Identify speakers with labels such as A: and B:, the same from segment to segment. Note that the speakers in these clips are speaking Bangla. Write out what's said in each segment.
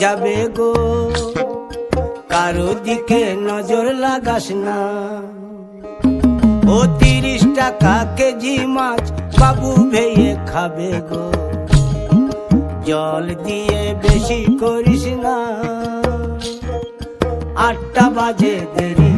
A: যাবে গো। কারও দিকে নজর লাগাস না। ও তিরিশ টাকা কেজি মাছ বাবু ভেয়ে খাবে গো। জল দিয়ে বেশি করিস না। আটটা বাজে দেরি।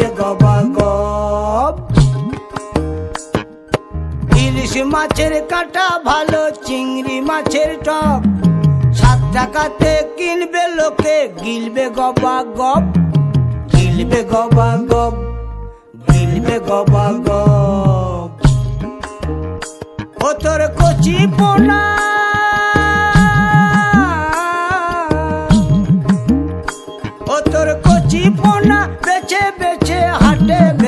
A: হবে গবা গব ইলিশ মাছের কাটা ভালো, চিংড়ি মাছের টক। সাত টাকাতে কিনবে লোকে, গিলবে গবা গব গিলবে গবা গব গিলবে গবা গব ও তোর কচি পোনা। ও তোর কচি পোনা Yeah.